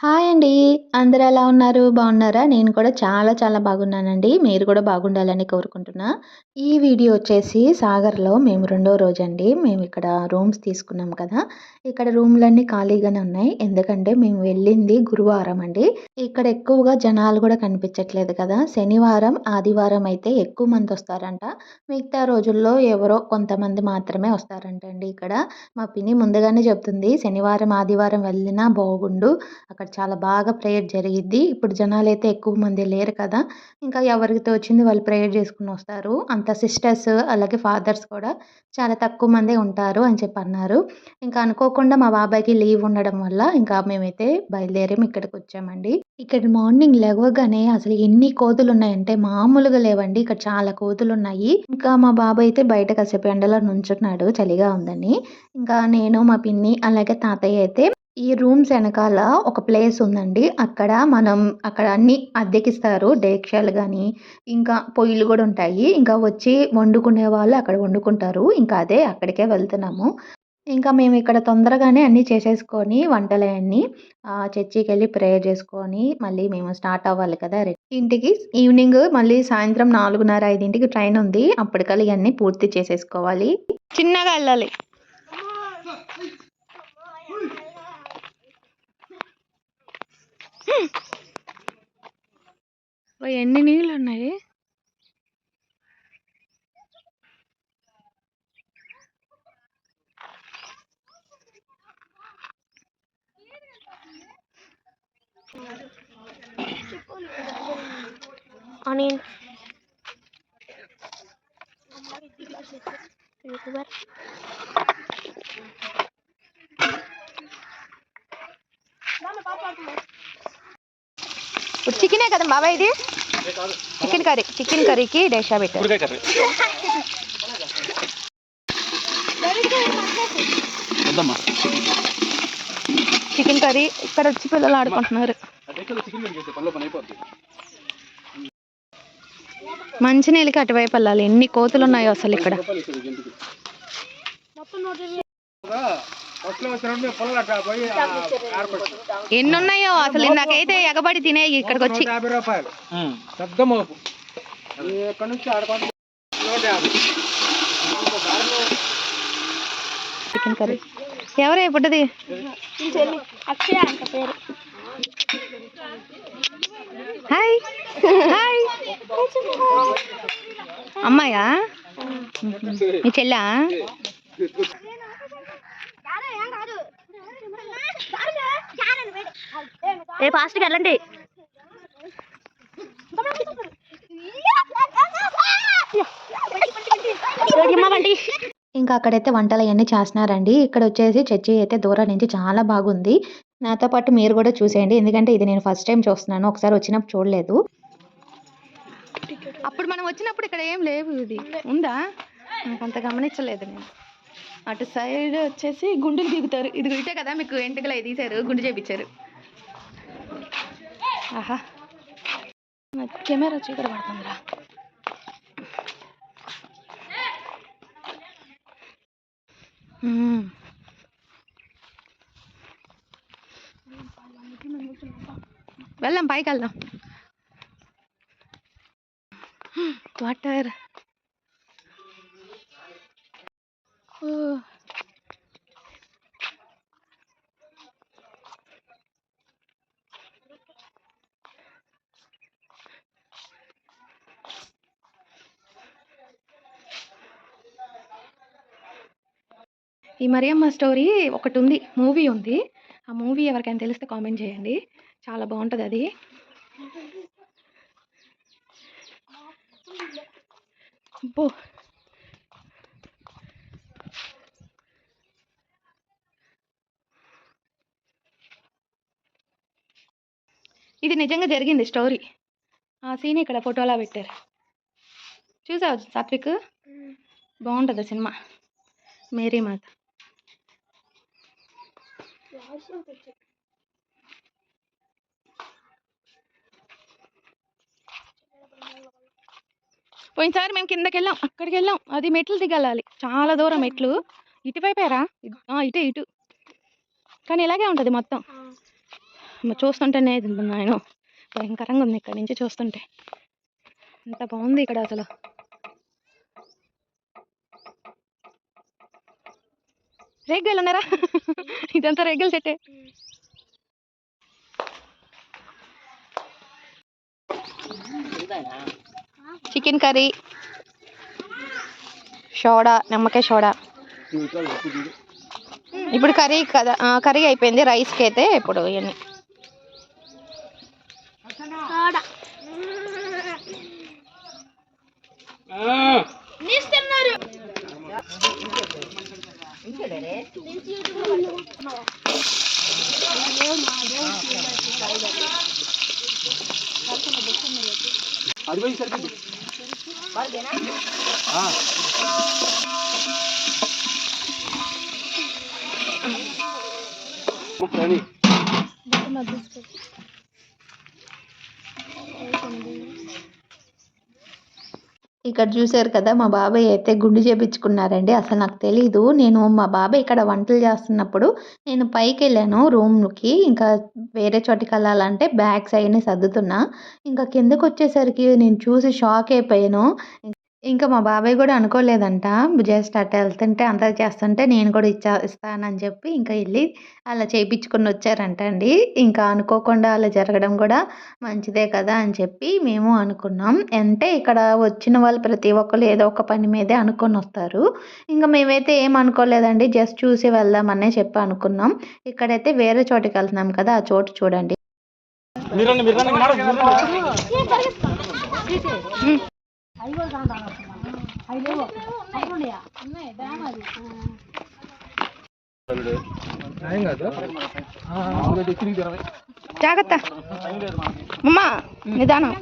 Hi అండి. అందరూ ఎలా ఉన్నారు? బాగున్నారా? నేను కూడా చాలా చాలా బాగున్నానండి. మీరు కూడా బాగుండాలని కోరుకుంటున్నా. ఈ వీడియో వచ్చేసి సాగర్‌లో మేము రెండో రోజు అండి మేము ఇక్కడ రూమ్స్ తీసుకున్నాం కదా! ఇక్కడ రూమ్‌లన్నీ ఖాళీగానే ఉన్నాయి. ఎందుకంటే మేము వెళ్ళింది గురువారం అండి. ఇక్కడ ఎక్కువగా జనాలు కూడా కనిపించట్లేదు కదా! శనివారం, ఆదివారం అయితే ఎక్కువ మంది వస్తారంట. మిగతా రోజుల్లో ఎవరో కొంతమంది మాత్రమే వస్తారంట అండి ఇక్కడ. మా పిన్ని ముందుగానే చెప్తుంది. శనివారం, ఆదివారం వెళ్ళినా బాగుండు. అక్కడ చాలా బాగా ప్రేయర్ జరిగిద్ది. ఇప్పుడు జనాలు అయితే ఎక్కువ మంది లేరు కదా! ఇంకా ఎవరికి తోచింది వాళ్ళు ప్రేయర్ చేసుకుని వస్తారు. అంత సిస్టర్స్ అలాగే ఫాదర్స్ కూడా చాలా తక్కువ మందే ఉంటారు అని చెప్పి అన్నారు. ఇంకా అనుకోకుండా మా బాబాయ్‌కి లీవ్ ఉండడం వల్ల ఇంకా మేమైతే బయలుదేరాం ఇక్కడికి వచ్చామండి. ఇక్కడ మార్నింగ్ లేవగానే అసలు ఎన్ని కోతులు ఉన్నాయంటే మామూలుగా లేవండి. ఇక్కడ చాలా కోతులు ఉన్నాయి ఇంకా మా బాబాయ్ అయితే బయట కాసేపు ఎండలో నుంచున్నాడు చలిగా ఉందని. ఇంకా నేను, మా పిన్ని అలాగే తాతయ్య అయితే ఈ రూమ్స్ వెనకాల ఒక ప్లేస్ ఉందండి. అక్కడ మనం అక్కడ అన్ని అద్దెకిస్తారు. డేక్షాలు కానీ ఇంకా పొయ్యిలు కూడా ఉంటాయి. ఇంకా వచ్చి వండుకునే వాళ్ళు అక్కడ వండుకుంటారు. ఇంకా అదే అక్కడికే వెళ్తున్నాము. ఇంకా మేము ఇక్కడ తొందరగానే అన్నీ చేసేసుకొని వంటలన్నీ చర్చికి వెళ్ళి ప్రేయర్ చేసుకొని మళ్ళీ మేము స్టార్ట్ అవ్వాలి కదా! ఇంటికి ఈవినింగ్ మళ్ళీ సాయంత్రం 4:30, 5కి ట్రైన్ ఉంది. అప్పటికల్లా ఇవన్నీ పూర్తి చేసేసుకోవాలి. చిన్నగా వెళ్ళాలి ఓయ్! ఎన్ని నీళ్లున్నాయి. ఆనియన్ యూట్యూబర్ ఇప్పుడు చికెనే కదా బాబాయ్ ఇది? Chicken curry. చికెన్ కర్రీకి డేషా పెట్టారు. చికెన్ కర్రీ ఇక్కడ వచ్చి పిల్లలు ఆడుకుంటున్నారు. అయిపోద్ది మంచినీళ్ళకి అటువైపు వెళ్ళాలి. ఎన్ని కోతులు ఉన్నాయో అసలు ఇక్కడ. ఎన్ని ఉన్నాయో అసలు నాకైతే ఎగబడి తినేయి ఇక్కడికి వచ్చి. యాభై రూపాయలు. పెద్ద మోపు. ఎక్కడి నుంచి ఆడుకోండి నూట యాభై. Chicken curry. ఎవరే పుట్టది? హాయ్. హాయ్. అమ్మాయా? మీ చెల్లా? ఏ ఫాస్ట్గా వెళ్ళండి. ఇంకా అక్కడైతే వంటలు అవన్నీ చేస్తున్నారండి. ఇక్కడ వచ్చేసి చర్చి అయితే దూరం నుంచి చాలా బాగుంది. నాతో పాటు మీరు కూడా చూసేయండి. ఎందుకంటే ఇది నేను ఫస్ట్ టైం చూస్తున్నాను. ఒకసారి వచ్చినప్పుడు చూడలేదు. అప్పుడు మనం వచ్చినప్పుడు ఇక్కడ ఏం లేవు ఇది. ఉందా? నాకు అంత గమనించలేదు నేను. అటు సైడ్ వచ్చేసి గుండులు దిగుతారు. ఇది ఇటే కదా మీకు ఎంటుకలు అవి తీశారు. గుండు చేపించారు ఆహా నా కెమెరా చీకటి పడుతుందిరా మ్మ్. వెళ్దాం పైకి వెళ్దాం వాటర్ ఈ మరియమ్మ స్టోరీ ఒకటి ఉంది మూవీ ఉంది. ఆ మూవీ ఎవరికైనా తెలిస్తే కామెంట్ చేయండి. చాలా బాగుంటుంది అది. అబ్బో! ఇది నిజంగా జరిగింది స్టోరీ. ఆ సీన్ ఇక్కడ ఫోటోలా పెట్టారు. చూసావు సాత్విక్? బాగుంటుంది సినిమా. మేరీ మాత పోయినసారి మేము కిందకి వెళ్ళాం అక్కడికి వెళ్ళాం అది మెట్లు దిగలాలి. చాలా దూరం మెట్లు. ఇటువైపేరా ఇటు- ఇటే ఇటు. కానీ ఇలాగే ఉంటుంది మొత్తం. చూస్తుంటేనే ఆయన భయంకరంగా ఉంది ఇక్కడ నుంచి చూస్తుంటే. ఎంత బాగుంది ఇక్కడ అసలు. రేగ్గాయలు ఉన్నారా ఇదంతా రేగ్గాయలు చెట్టే చికెన్ కర్రీ. సోడా నిమ్మకాయ సోడా ఇప్పుడు కర్రీ కదా కర్రీ అయిపోయింది. రైస్కి అయితే ఇప్పుడు ఇవన్నీ. అది పోయి సరిపోద్ది ఆ. ఇక్కడ చూశారు కదా మా బాబాయ్ అయితే గుండు చేపించుకున్నారండి. అసలు నాకు తెలీదు. నేను మా బాబాయ్ ఇక్కడ వంటలు చేస్తున్నప్పుడు నేను పైకి వెళ్ళాను రూమ్కి. ఇంకా వేరే చోటికి వెళ్ళాలంటే బ్యాగ్స్ అవన్నీ సర్దుతున్నా. ఇంకా కిందకు వచ్చేసరికి నేను చూసి షాక్ అయిపోయాను. ఇంకా మా బాబాయ్ కూడా అనుకోలేదంట జస్ట్ అట్ట వెళ్తుంటే అంతా చేస్తుంటే నేను కూడా ఇచ్చా ఇస్తానని చెప్పి ఇంకా వెళ్ళి అలా చేయించుకొని వచ్చారంట అండి. ఇంకా అనుకోకుండా అలా జరగడం కూడా మంచిదే కదా అని చెప్పి మేము అనుకున్నాం. అంటే ఇక్కడ వచ్చిన వాళ్ళు ప్రతి ఒక్కరు ఏదో ఒక పని మీదే అనుకొని వస్తారు. ఇంకా మేమైతే ఏం అనుకోలేదండి జస్ట్ చూసి వెళ్దామనే చెప్పి అనుకున్నాం. ఇక్కడైతే వేరే చోటికి వెళ్తున్నాం కదా ఆ చోటు చూడండి. ఏం కాదు. మామూలుగా తెచ్చింది ఇరవై జాగ్రత్త. అమ్మా నిదానం.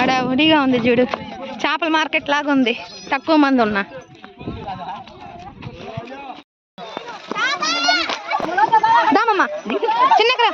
ఆడ ఉడిగా ఉంది చూడు. చేపల మార్కెట్ లాగా ఉంది. తక్కువ మంది ఉన్నా.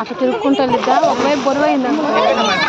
అటు తిరుక్కుంటా ఒకవైపు బొరువైంది బాబాయ్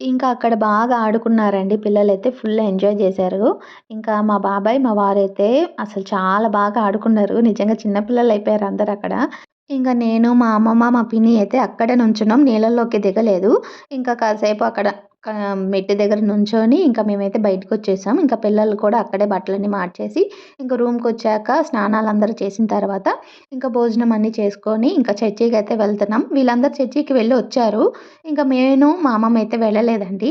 ఇంకా అక్కడ బాగా ఆడుకున్నారండి. పిల్లలైతే ఫుల్ ఎంజాయ్ చేశారు. ఇంకా మా బాబాయ్ మా వారైతే అసలు చాలా బాగా ఆడుకున్నారు. నిజంగా చిన్నపిల్లలు అయిపోయారు అందరు అక్కడ. ఇంకా నేను మా అమ్మమ్మ మా పిన్ని అయితే అక్కడ నుంచున్నాం. నీళ్ళల్లోకి దిగలేదు. ఇంకా కాసేపు అక్కడ మెట్టు దగ్గర నుంచొని ఇంకా మేమైతే బయటకు వచ్చేసాం ఇంకా పిల్లలు కూడా అక్కడే బట్టలన్నీ మార్చేసి ఇంకా రూమ్కి వచ్చాక స్నానాలు అందరూ చేసిన తర్వాత ఇంకా భోజనం అన్నీ చేసుకొని ఇంకా చర్చికి అయితే వెళ్తున్నాం. వీళ్ళందరూ చర్చికి వెళ్ళి వచ్చారు. ఇంకా నేను మా అమ్మమ్మ అయితే వెళ్ళలేదండి.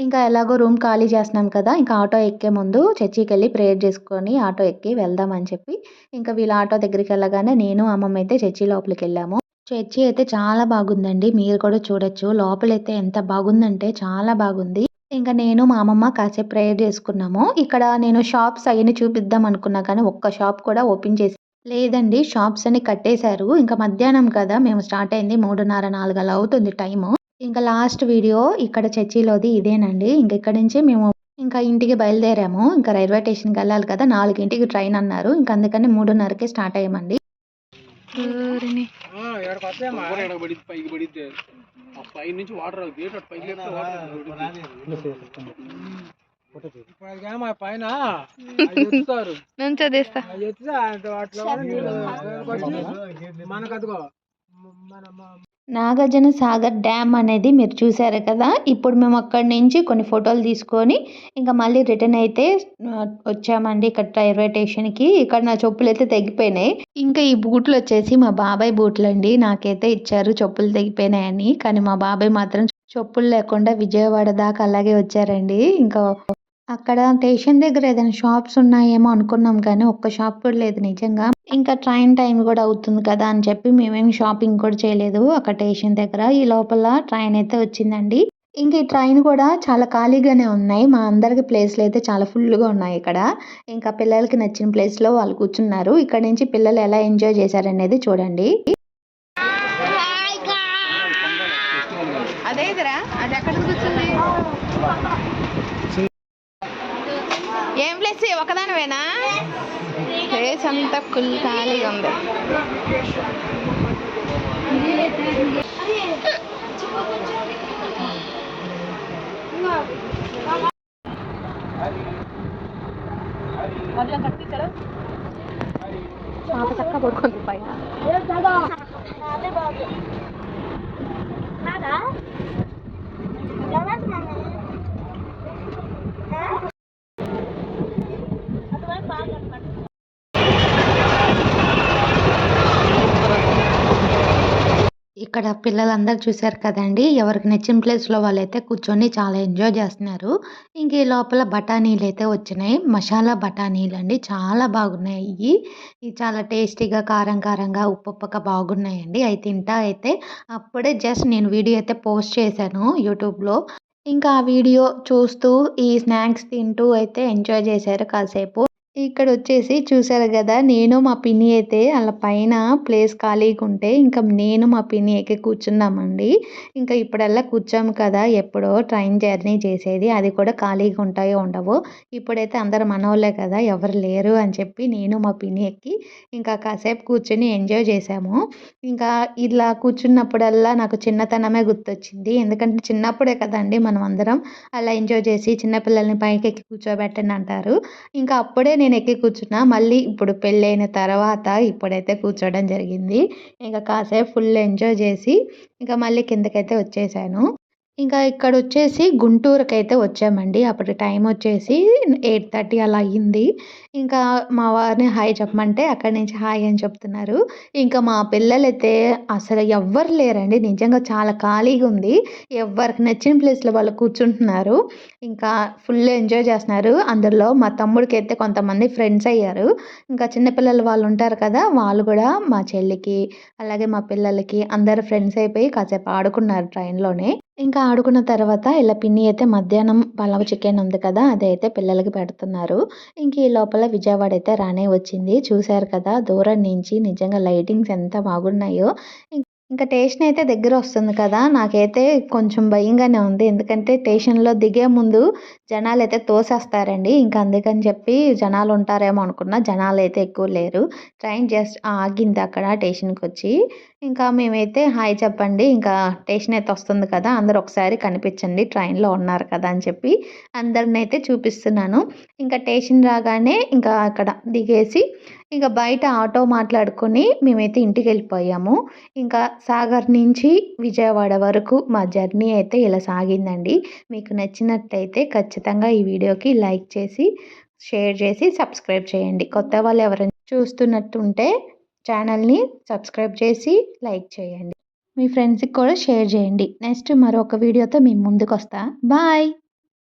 ఇంకా ఎలాగో రూమ్ ఖాళీ చేస్తున్నాం కదా ఇంకా ఆటో ఎక్కే ముందు చర్చికి వెళ్ళి ప్రేయర్ చేసుకొని ఆటో ఎక్కి వెళ్దామని చెప్పి ఇంకా వీళ్ళ ఆటో దగ్గరికి వెళ్ళగానే నేను అమ్మమ్మ అయితే చర్చి లోపలికి వెళ్ళాము చర్చి అయితే చాలా బాగుందండి. మీరు కూడా చూడొచ్చు. లోపలైతే ఎంత బాగుందంటే చాలా బాగుంది. ఇంకా నేను మా అమ్మమ్మ కాసేపు ప్రేయర్ చేసుకున్నాము. ఇక్కడ నేను షాప్స్ అవన్నీ చూపిద్దాం అనుకున్నా కానీ ఒక్క షాప్ కూడా ఓపెన్ చేసి లేదండి. షాప్స్ అన్ని కట్టేశారు. ఇంకా మధ్యాహ్నం కదా మేము స్టార్ట్ అయింది. మూడున్నర నాలుగు అలా అవుతుంది టైము. ఇంకా లాస్ట్ వీడియో ఇక్కడ చర్చిలోది ఇదేనండి. ఇంకా ఇక్కడ నుంచి మేము ఇంకా ఇంటికి బయలుదేరాము. ఇంకా రైల్వే స్టేషన్కి వెళ్ళాలి కదా నాలుగింటికి ట్రైన్ అన్నారు. ఇంకా అందుకని మూడున్నరకే స్టార్ట్ అయ్యామండి. పైకి పడిద్ది ఆ పై నుంచి వాటర్ గేట్ అటు పైకి వాటర్ పైన మనకు అదిగో మన- నాగార్జున సాగర్ డ్యామ్ అనేది మీరు చూసారు కదా? ఇప్పుడు మేము అక్కడి నుంచి కొన్ని ఫోటోలు తీసుకొని ఇంకా మళ్ళీ రిటర్న్ అయితే వచ్చామండి ఇక్కడ రైల్వే స్టేషన్కి. ఇక్కడ నా చెప్పులు అయితే తెగిపోయినాయి. ఇంకా ఈ బూట్లు వచ్చేసి మా బాబాయ్ బూట్లు అండి నాకైతే ఇచ్చారు చెప్పులు తెగిపోయినాయని. కానీ మా బాబాయ్ మాత్రం చెప్పులు లేకుండా విజయవాడ దాకా అలాగే వచ్చారండి. ఇంకా అక్కడ స్టేషన్ దగ్గర ఏదైనా షాప్స్ ఉన్నాయేమో అనుకున్నాం కానీ ఒక్క షాప్ కూడా లేదు నిజంగా. ఇంకా ట్రైన్ టైం కూడా అవుతుంది కదా అని చెప్పి మేమేం షాపింగ్ కూడా చేయలేదు అక్కడ స్టేషన్ దగ్గర. ఈ లోపల ట్రైన్ అయితే వచ్చిందండి. ఇంకా ఈ ట్రైన్ కూడా చాలా ఖాళీగానే ఉన్నాయి. మా అందరికి ప్లేస్లు అయితే చాలా ఫుల్గా ఉన్నాయి ఇక్కడ. ఇంకా పిల్లలకి నచ్చిన ప్లేస్లో వాళ్ళు కూర్చున్నారు. ఇక్కడ నుంచి పిల్లలు ఎలా ఎంజాయ్ చేశారనేది చూడండి అదే ఇదిరా అది ఎక్కడ కూర్చుంది ఏం ప్లేస్ ఒకదానివేనా? ప్లేస్ అంతా ఫుల్ ఖాళీగా ఉంది. పాప చక్క పడుకుంది పైన. ఇక్కడ పిల్లలందరూ చూశారు కదండి ఎవరికి నచ్చిన ప్లేస్లో వాళ్ళైతే కూర్చొని చాలా ఎంజాయ్ చేస్తున్నారు. ఇంక ఈ లోపల బఠానీలు అయితే వచ్చినాయి. మసాలా బఠానీలు అండి చాలా బాగున్నాయి ఇవి చాలా టేస్టీగా కారం కారంగా ఉప్పు బాగున్నాయండి. అవి తింటా అయితే అప్పుడే జస్ట్ నేను వీడియో అయితే పోస్ట్ చేశాను యూట్యూబ్లో. ఇంకా ఆ వీడియో చూస్తూ ఈ స్నాక్స్ తింటూ అయితే ఎంజాయ్ చేశారు కాసేపు. ఇక్కడ వచ్చేసి చూసారు కదా నేను మా పిన్ని అయితే అలా పైన ప్లేస్ ఖాళీగా ఉంటే ఇంకా నేను మా పిన్ని ఎక్కి కూర్చున్నామండి. ఇంకా ఇప్పుడల్లా కూర్చోము కదా ఎప్పుడో ట్రైన్ జర్నీ చేసేది అది కూడా ఖాళీగా ఉంటాయో ఉండవో. ఇప్పుడైతే అందరు మనోళ్ళే కదా ఎవరు లేరు అని చెప్పి నేను మా పిన్ని ఎక్కి ఇంకా కాసేపు కూర్చొని ఎంజాయ్ చేసాము ఇంకా ఇలా కూర్చున్నప్పుడల్లా నాకు చిన్నతనమే గుర్తొచ్చింది. ఎందుకంటే చిన్నప్పుడే కదండి మనం అందరం అలా ఎంజాయ్ చేసి చిన్నపిల్లల్ని పైకి ఎక్కి కూర్చోబెట్టండి అంటారు ఇంకా అప్పుడే నేను ఎక్కి కూర్చున్నా మళ్ళీ ఇప్పుడు పెళ్ళైన తర్వాత ఇప్పుడైతే కూర్చోవడం జరిగింది. ఇంకా కాసేపు ఫుల్ ఎంజాయ్ చేసి ఇంకా మళ్ళీ కిందకైతే వచ్చేసాను. ఇంకా ఇక్కడ వచ్చేసి గుంటూరుకి అయితే వచ్చామండి. అప్పుడు టైం వచ్చేసి ఎయిట్ థర్టీ అలా అయ్యింది. ఇంకా మా వారిని హాయ్ చెప్పమంటే అక్కడి నుంచి హాయ్ అని చెప్తున్నారు. ఇంకా మా పిల్లలైతే అసలు ఎవ్వరు లేరండి. నిజంగా చాలా ఖాళీగా ఉంది. ఎవరికి నచ్చిన ప్లేస్లో వాళ్ళు కూర్చుంటున్నారు. ఇంకా ఫుల్ ఎంజాయ్ చేస్తున్నారు. అందులో మా తమ్ముడికి అయితే కొంతమంది ఫ్రెండ్స్ అయ్యారు. ఇంకా చిన్నపిల్లలు వాళ్ళు ఉంటారు కదా వాళ్ళు కూడా మా చెల్లికి అలాగే మా పిల్లలకి అందరు ఫ్రెండ్స్ అయిపోయి కాసేపు ఆడుకున్నారు ట్రైన్లోనే. ఇంకా ఆడుకున్న తర్వాత ఇలా పిన్ని అయితే మధ్యాహ్నం పలావ్ చికెన్ ఉంది కదా అదైతే పిల్లలకి పెడుతున్నారు. ఇంక ఈ లోపల విజయవాడ అయితే రానే వచ్చింది. చూశారు కదా దూరం నుంచి నిజంగా లైటింగ్స్ ఎంత బాగున్నాయో. ఇంకా స్టేషన్ అయితే దగ్గర వస్తుంది కదా నాకైతే కొంచెం భయంగానే ఉంది. ఎందుకంటే స్టేషన్లో దిగే ముందు జనాలు అయితే తోసేస్తారండి. ఇంకా అందుకని చెప్పి జనాలు ఉంటారేమో అనుకున్నా. జనాలు అయితే ఎక్కువ లేరు. ట్రైన్ జస్ట్ ఆగింది అక్కడ స్టేషన్కి వచ్చి ఇంకా మేమైతే హాయ్ చెప్పండి. ఇంకా స్టేషన్ అయితే వస్తుంది కదా అందరు ఒకసారి కనిపించండి. ట్రైన్లో ఉన్నారు కదా అని చెప్పి అందరిని అయితే చూపిస్తున్నాను. ఇంకా స్టేషన్ రాగానే ఇంకా అక్కడ దిగేసి ఇంకా బయట ఆటో మాట్లాడుకొని మేమైతే ఇంటికి వెళ్ళిపోయాము ఇంకా సాగర్ నుంచి విజయవాడ వరకు మా జర్నీ అయితే ఇలా సాగిందండి. మీకు నచ్చినట్టయితే ఖచ్చితంగా ఖచ్చితంగా ఈ వీడియోకి లైక్ చేసి షేర్ చేసి సబ్స్క్రైబ్ చేయండి. కొత్త వాళ్ళు ఎవరైనా చూస్తున్నట్టుంటే ఛానల్ని సబ్స్క్రైబ్ చేసి లైక్ చేయండి. మీ ఫ్రెండ్స్కి కూడా షేర్ చేయండి. నెక్స్ట్ మరొక వీడియోతో మీ ముందుకు వస్తా బాయ్!